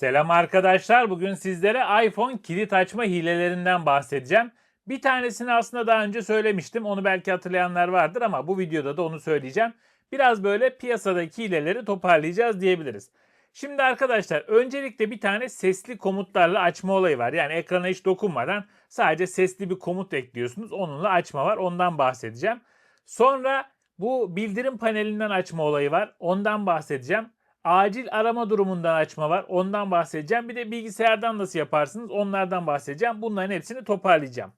Selam arkadaşlar. Bugün sizlere iPhone kilit açma hilelerinden bahsedeceğim. Bir tanesini aslında daha önce söylemiştim. Onu belki hatırlayanlar vardır ama bu videoda da onu söyleyeceğim. Biraz böyle piyasadaki hileleri toparlayacağız diyebiliriz. Şimdi arkadaşlar öncelikle bir tane sesli komutlarla açma olayı var. Yani ekrana hiç dokunmadan sadece sesli bir komut ekliyorsunuz. Onunla açma var. Ondan bahsedeceğim. Sonra bu bildirim panelinden açma olayı var. Ondan bahsedeceğim. Acil arama durumundan açma var. Ondan bahsedeceğim. Bir de bilgisayardan nasıl yaparsınız onlardan bahsedeceğim. Bunların hepsini toparlayacağım.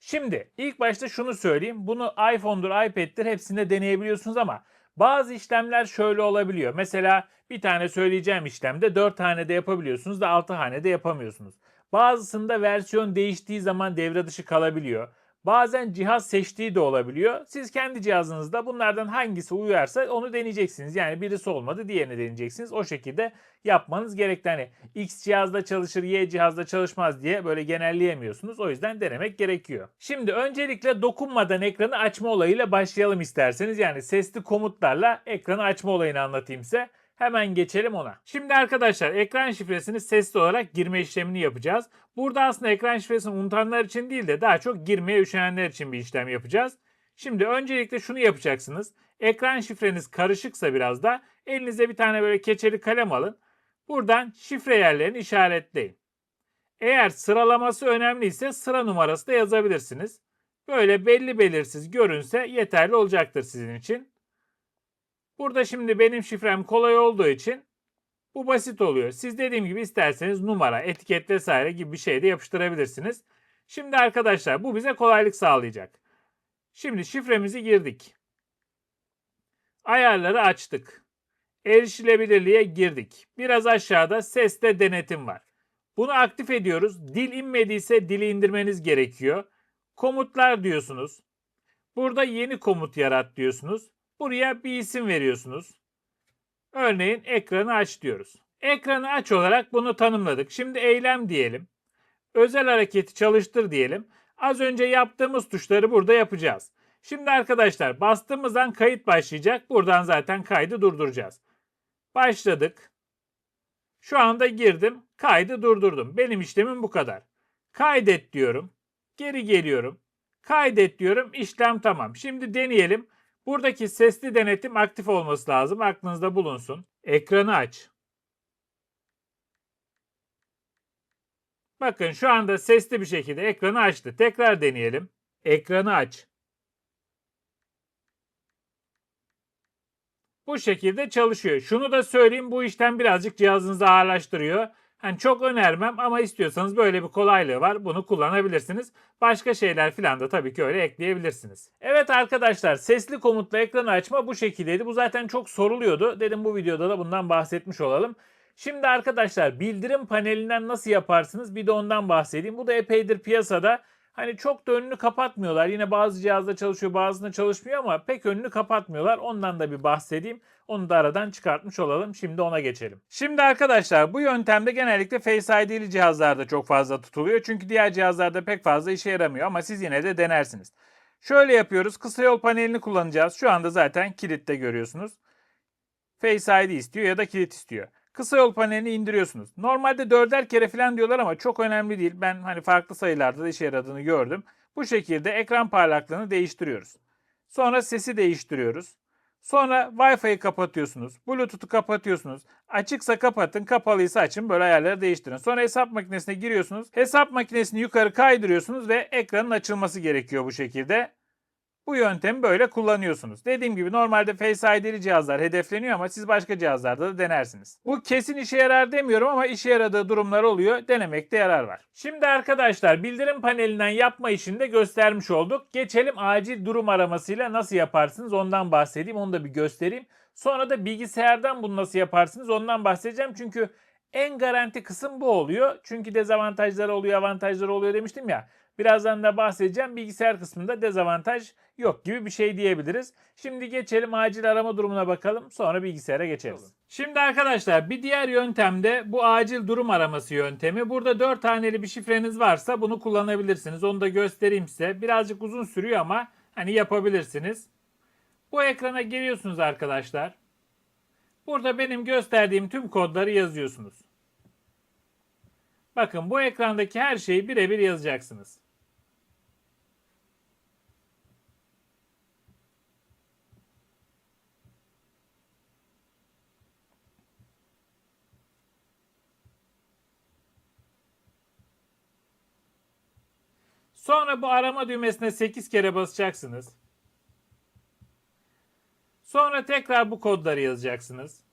Şimdi ilk başta şunu söyleyeyim. Bunu iPhone'dur, iPad'dir hepsinde deneyebiliyorsunuz ama bazı işlemler şöyle olabiliyor. Mesela bir tane söyleyeceğim işlemde 4 hanede yapabiliyorsunuz da 6 hanede yapamıyorsunuz. Bazısında versiyon değiştiği zaman devre dışı kalabiliyor. Bazen cihaz seçtiği de olabiliyor. Siz kendi cihazınızda bunlardan hangisi uyarsa onu deneyeceksiniz. Yani birisi olmadı diğerini deneyeceksiniz. O şekilde yapmanız gerekli. Hani X cihazda çalışır, Y cihazda çalışmaz diye böyle genelleyemiyorsunuz. O yüzden denemek gerekiyor. Şimdi öncelikle dokunmadan ekranı açma olayıyla başlayalım isterseniz. Yani sesli komutlarla ekranı açma olayını anlatayım size. Hemen geçelim ona. Şimdi arkadaşlar ekran şifresini sesli olarak girme işlemini yapacağız. Burada aslında ekran şifresini unutanlar için değil de daha çok girmeye üşenenler için bir işlem yapacağız. Şimdi öncelikle şunu yapacaksınız. Ekran şifreniz karışıksa biraz da elinize bir tane böyle keçeli kalem alın. Buradan şifre yerlerini işaretleyin. Eğer sıralaması önemliyse sıra numarası da yazabilirsiniz. Böyle belli belirsiz görünse yeterli olacaktır sizin için. Burada şimdi benim şifrem kolay olduğu için bu basit oluyor. Siz dediğim gibi isterseniz numara, etiket vesaire gibi bir şey de yapıştırabilirsiniz. Şimdi arkadaşlar bu bize kolaylık sağlayacak. Şimdi şifremizi girdik. Ayarları açtık. Erişilebilirliğe girdik. Biraz aşağıda seste denetim var. Bunu aktif ediyoruz. Dil inmediyse dili indirmeniz gerekiyor. Komutlar diyorsunuz. Burada yeni komut yarat diyorsunuz. Buraya bir isim veriyorsunuz. Örneğin ekranı aç diyoruz. Ekranı aç olarak bunu tanımladık. Şimdi eylem diyelim. Özel hareketi çalıştır diyelim. Az önce yaptığımız tuşları burada yapacağız. Şimdi arkadaşlar bastığımız an kayıt başlayacak. Buradan zaten kaydı durduracağız. Başladık. Şu anda girdim. Kaydı durdurdum. Benim işlemim bu kadar. Kaydet diyorum. Geri geliyorum. Kaydet diyorum. İşlem tamam. Şimdi deneyelim. Buradaki sesli denetim aktif olması lazım. Aklınızda bulunsun. Ekranı aç. Bakın şu anda sesli bir şekilde ekranı açtı. Tekrar deneyelim. Ekranı aç. Bu şekilde çalışıyor. Şunu da söyleyeyim bu işlem birazcık cihazınızı ağırlaştırıyor. Hani çok önermem ama istiyorsanız böyle bir kolaylığı var. Bunu kullanabilirsiniz. Başka şeyler filan da tabii ki öyle ekleyebilirsiniz. Evet arkadaşlar sesli komutla ekranı açma bu şekildeydi. Bu zaten çok soruluyordu. Dedim bu videoda da bundan bahsetmiş olalım. Şimdi arkadaşlar bildirim panelinden nasıl yaparsınız bir de ondan bahsedeyim. Bu da epeydir piyasada. Hani çok da önünü kapatmıyorlar. Yine bazı cihazda çalışıyor bazısında çalışmıyor ama pek önünü kapatmıyorlar. Ondan da bir bahsedeyim. Onu da aradan çıkartmış olalım. Şimdi ona geçelim. Şimdi arkadaşlar bu yöntemde genellikle Face ID'li cihazlarda çok fazla tutuluyor. Çünkü diğer cihazlarda pek fazla işe yaramıyor ama siz yine de denersiniz. Şöyle yapıyoruz. Kısa yol panelini kullanacağız. Şu anda zaten kilitte görüyorsunuz. Face ID istiyor ya da kilit istiyor. Kısa yol panelini indiriyorsunuz. Normalde dörder kere falan diyorlar ama çok önemli değil. Ben hani farklı sayılarda da işe yaradığını gördüm. Bu şekilde ekran parlaklığını değiştiriyoruz. Sonra sesi değiştiriyoruz. Sonra Wi-Fi'yi kapatıyorsunuz. Bluetooth'u kapatıyorsunuz. Açıksa kapatın, kapalıysa açın. Böyle ayarları değiştirin. Sonra hesap makinesine giriyorsunuz. Hesap makinesini yukarı kaydırıyorsunuz ve ekranın açılması gerekiyor bu şekilde. Bu yöntemi böyle kullanıyorsunuz. Dediğim gibi normalde Face ID'li cihazlar hedefleniyor ama siz başka cihazlarda da denersiniz. Bu kesin işe yarar demiyorum ama işe yaradığı durumlar oluyor. Denemekte yarar var. Şimdi arkadaşlar bildirim panelinden yapma işini de göstermiş olduk. Geçelim acil durum aramasıyla nasıl yaparsınız ondan bahsedeyim. Onu da bir göstereyim. Sonra da bilgisayardan bunu nasıl yaparsınız ondan bahsedeceğim. Çünkü en garanti kısım bu oluyor. Çünkü dezavantajları oluyor, avantajları oluyor demiştim ya. Birazdan da bahsedeceğim. Bilgisayar kısmında dezavantaj yok gibi bir şey diyebiliriz. Şimdi geçelim acil arama durumuna bakalım. Sonra bilgisayara geçeriz. Şimdi arkadaşlar bir diğer yöntem de bu acil durum araması yöntemi. Burada 4 haneli bir şifreniz varsa bunu kullanabilirsiniz. Onu da göstereyim size. Birazcık uzun sürüyor ama hani yapabilirsiniz. Bu ekrana geliyorsunuz arkadaşlar. Burada benim gösterdiğim tüm kodları yazıyorsunuz. Bakın bu ekrandaki her şeyi birebir yazacaksınız. Sonra bu arama düğmesine 8 kere basacaksınız. Sonra tekrar bu kodları yazacaksınız.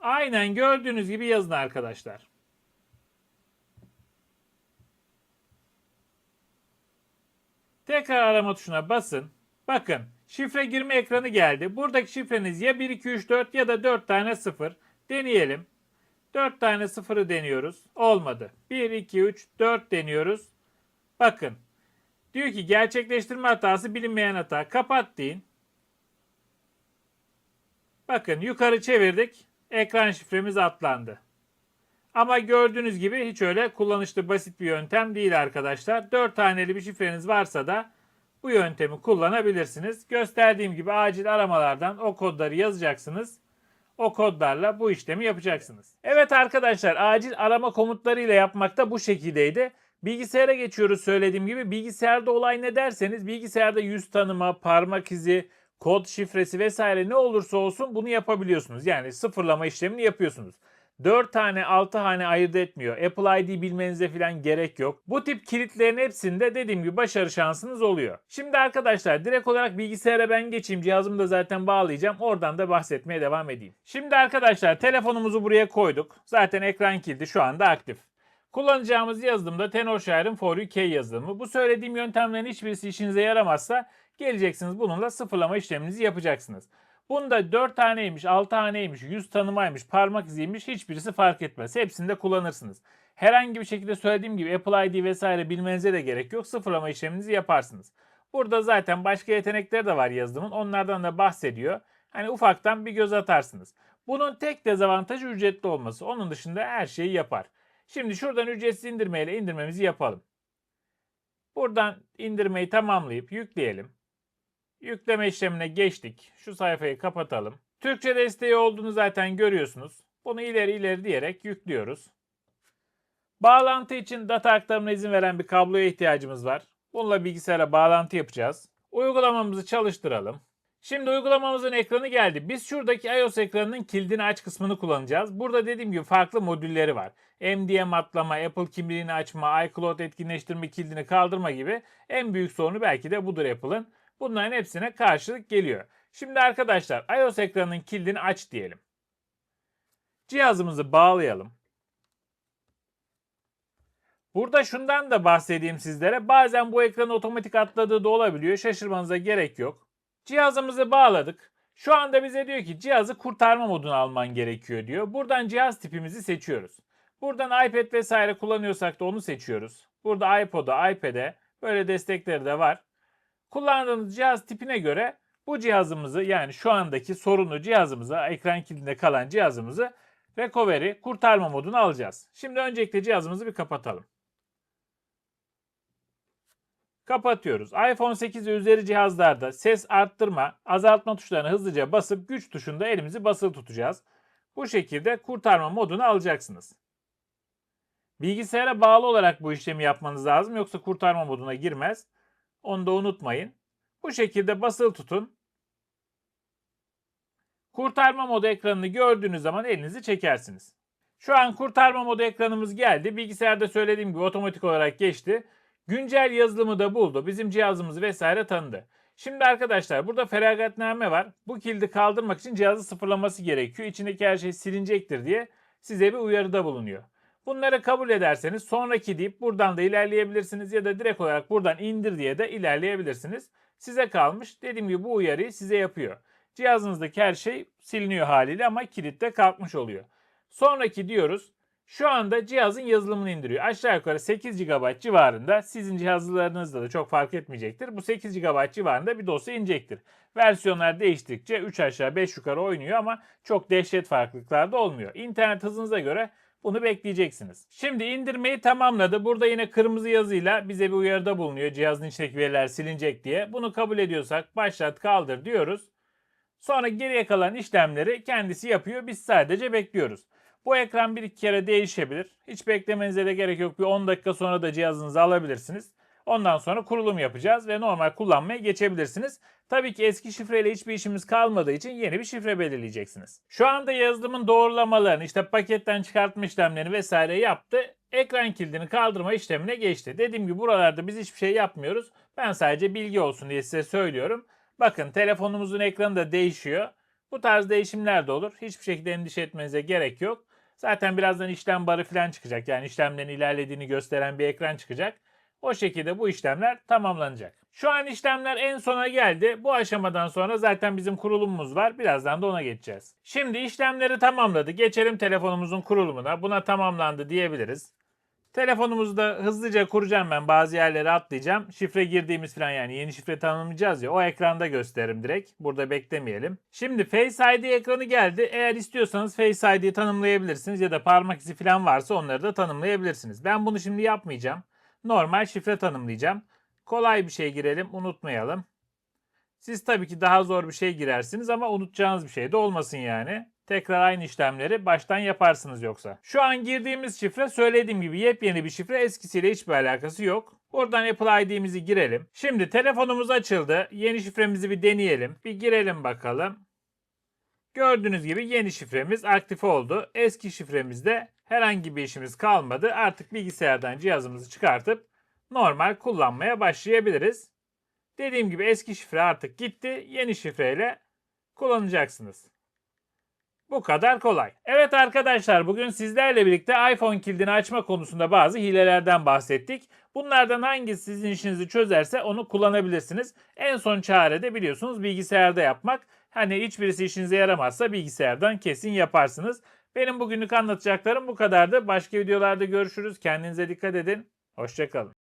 Aynen gördüğünüz gibi yazın arkadaşlar. Tekrar arama tuşuna basın. Bakın şifre girme ekranı geldi. Buradaki şifreniz ya 1, 2, 3, 4 ya da 4 tane 0. Deneyelim. 4 tane 0'ı deniyoruz. Olmadı. 1, 2, 3, 4 deniyoruz. Bakın. Diyor ki gerçekleştirme hatası bilinmeyen hata. Kapat deyin. Bakın yukarı çevirdik. Ekran şifremiz atlandı. Ama gördüğünüz gibi hiç öyle kullanışlı basit bir yöntem değil arkadaşlar. 4 taneli bir şifreniz varsa da bu yöntemi kullanabilirsiniz. Gösterdiğim gibi acil aramalardan o kodları yazacaksınız. O kodlarla bu işlemi yapacaksınız. Evet arkadaşlar acil arama komutlarıyla yapmak da bu şekildeydi. Bilgisayara geçiyoruz söylediğim gibi. Bilgisayarda olay ne derseniz bilgisayarda yüz tanıma, parmak izi, kod şifresi vesaire ne olursa olsun bunu yapabiliyorsunuz. Yani sıfırlama işlemini yapıyorsunuz. 4 tane 6 hane ayırt etmiyor. Apple ID bilmenize falan gerek yok. Bu tip kilitlerin hepsinde dediğim gibi başarı şansınız oluyor. Şimdi arkadaşlar direkt olarak bilgisayara ben geçeyim. Cihazımı da zaten bağlayacağım. Oradan da bahsetmeye devam edeyim. Şimdi arkadaşlar telefonumuzu buraya koyduk. Zaten ekran kilidi şu anda aktif. Kullanacağımız yazılımda Tenorshire'ın For UK yazılımı. Bu söylediğim yöntemlerin hiçbirisi işinize yaramazsa geleceksiniz bununla sıfırlama işleminizi yapacaksınız. Bunda 4 taneymiş, 6 taneymiş, 100 tanımaymış, parmak iziymiş hiçbirisi fark etmez. Hepsini de kullanırsınız. Herhangi bir şekilde söylediğim gibi Apple ID vesaire bilmenize de gerek yok. Sıfırlama işleminizi yaparsınız. Burada zaten başka yetenekleri de var yazılımın. Onlardan da bahsediyor. Hani ufaktan bir göz atarsınız. Bunun tek dezavantajı ücretli olması. Onun dışında her şeyi yapar. Şimdi şuradan ücretsiz indirmeyle indirmemizi yapalım. Buradan indirmeyi tamamlayıp yükleyelim. Yükleme işlemine geçtik. Şu sayfayı kapatalım. Türkçe desteği olduğunu zaten görüyorsunuz. Bunu ileri ileri diyerek yüklüyoruz. Bağlantı için data aktarımına izin veren bir kabloya ihtiyacımız var. Bununla bilgisayara bağlantı yapacağız. Uygulamamızı çalıştıralım. Şimdi uygulamamızın ekranı geldi. Biz şuradaki iOS ekranının kilidini aç kısmını kullanacağız. Burada dediğim gibi farklı modülleri var. MDM atlama, Apple kimliğini açma, iCloud etkinleştirme kilidini kaldırma gibi en büyük sorunu belki de budur Apple'ın. Bunların hepsine karşılık geliyor. Şimdi arkadaşlar iOS ekranının kilidini aç diyelim. Cihazımızı bağlayalım. Burada şundan da bahsedeyim sizlere. Bazen bu ekranın otomatik atladığı da olabiliyor. Şaşırmanıza gerek yok. Cihazımızı bağladık. Şu anda bize diyor ki cihazı kurtarma moduna alman gerekiyor diyor. Buradan cihaz tipimizi seçiyoruz. Buradan iPad vesaire kullanıyorsak da onu seçiyoruz. Burada iPod'a, iPad'e böyle destekleri de var. Kullandığımız cihaz tipine göre bu cihazımızı yani şu andaki sorunlu cihazımızı, ekran kilidinde kalan cihazımızı recovery kurtarma moduna alacağız. Şimdi öncelikle cihazımızı bir kapatalım. Kapatıyoruz. iPhone 8 ve üzeri cihazlarda ses arttırma, azaltma tuşlarını hızlıca basıp güç tuşunda elimizi basılı tutacağız. Bu şekilde kurtarma modunu alacaksınız. Bilgisayara bağlı olarak bu işlemi yapmanız lazım yoksa kurtarma moduna girmez. Onu da unutmayın. Bu şekilde basılı tutun. Kurtarma modu ekranını gördüğünüz zaman elinizi çekersiniz. Şu an kurtarma modu ekranımız geldi. Bilgisayarda söylediğim gibi otomatik olarak geçti. Güncel yazılımı da buldu. Bizim cihazımızı vesaire tanıdı. Şimdi arkadaşlar burada feragatname var. Bu kilidi kaldırmak için cihazı sıfırlaması gerekiyor. İçindeki her şey silinecektir diye size bir uyarıda bulunuyor. Bunları kabul ederseniz sonraki deyip buradan da ilerleyebilirsiniz ya da direkt olarak buradan indir diye de ilerleyebilirsiniz. Size kalmış. Dediğim gibi bu uyarıyı size yapıyor. Cihazınızdaki her şey siliniyor haliyle ama kilitte kalkmış oluyor. Sonraki diyoruz. Şu anda cihazın yazılımını indiriyor. Aşağı yukarı 8 GB civarında sizin cihazlarınızda da çok fark etmeyecektir. Bu 8 GB civarında bir dosya inecektir. Versiyonlar değiştikçe 3 aşağı 5 yukarı oynuyor ama çok dehşet farklılıklar da olmuyor. İnternet hızınıza göre Bunu bekleyeceksiniz. Şimdi indirmeyi tamamladı. Burada yine kırmızı yazıyla bize bir uyarıda bulunuyor. Cihazın içindeki veriler silinecek diye. Bunu kabul ediyorsak başlat kaldır diyoruz. Sonra geriye kalan işlemleri kendisi yapıyor. Biz sadece bekliyoruz. Bu ekran bir iki kere değişebilir. Hiç beklemenize de gerek yok. Bir 10 dakika sonra da cihazınızı alabilirsiniz. Ondan sonra kurulum yapacağız ve normal kullanmaya geçebilirsiniz. Tabii ki eski şifreyle hiçbir işimiz kalmadığı için yeni bir şifre belirleyeceksiniz. Şu anda yazılımın doğrulamalarını, işte paketten çıkartma işlemlerini vesaire yaptı. Ekran kilidini kaldırma işlemine geçti. Dediğim gibi buralarda biz hiçbir şey yapmıyoruz. Ben sadece bilgi olsun diye size söylüyorum. Bakın telefonumuzun ekranı da değişiyor. Bu tarz değişimler de olur. Hiçbir şekilde endişe etmenize gerek yok. Zaten birazdan işlem barı falan çıkacak. Yani işlemlerin ilerlediğini gösteren bir ekran çıkacak. O şekilde bu işlemler tamamlanacak. Şu an işlemler en sona geldi. Bu aşamadan sonra zaten bizim kurulumumuz var. Birazdan da ona geçeceğiz. Şimdi işlemleri tamamladı. Geçelim telefonumuzun kurulumuna. Buna tamamlandı diyebiliriz. Telefonumuzu da hızlıca kuracağım ben. Bazı yerlere atlayacağım. Şifre girdiğimiz falan yani yeni şifre tanımlayacağız ya. O ekranda gösteririm direkt. Burada beklemeyelim. Şimdi Face ID ekranı geldi. Eğer istiyorsanız Face ID'yi tanımlayabilirsiniz ya da parmak izi falan varsa onları da tanımlayabilirsiniz. Ben bunu şimdi yapmayacağım. Normal şifre tanımlayacağım. Kolay bir şey girelim, unutmayalım. Siz tabii ki daha zor bir şey girersiniz ama unutacağınız bir şey de olmasın yani. Tekrar aynı işlemleri baştan yaparsınız yoksa. Şu an girdiğimiz şifre söylediğim gibi yepyeni bir şifre eskisiyle hiçbir alakası yok. Buradan Apple ID'mizi girelim. Şimdi telefonumuz açıldı. Yeni şifremizi bir deneyelim. Bir girelim bakalım. Gördüğünüz gibi yeni şifremiz aktif oldu. Eski şifremizde herhangi bir işimiz kalmadı. Artık bilgisayardan cihazımızı çıkartıp normal kullanmaya başlayabiliriz. Dediğim gibi eski şifre artık gitti. Yeni şifreyle kullanacaksınız. Bu kadar kolay. Evet arkadaşlar bugün sizlerle birlikte iPhone kilidini açma konusunda bazı hilelerden bahsettik. Bunlardan hangisi sizin işinizi çözerse onu kullanabilirsiniz. En son çare de biliyorsunuz bilgisayarda yapmak. Hani hiçbirisi işinize yaramazsa bilgisayardan kesin yaparsınız. Benim bugünlük anlatacaklarım bu kadardı. Başka videolarda görüşürüz. Kendinize dikkat edin. Hoşçakalın.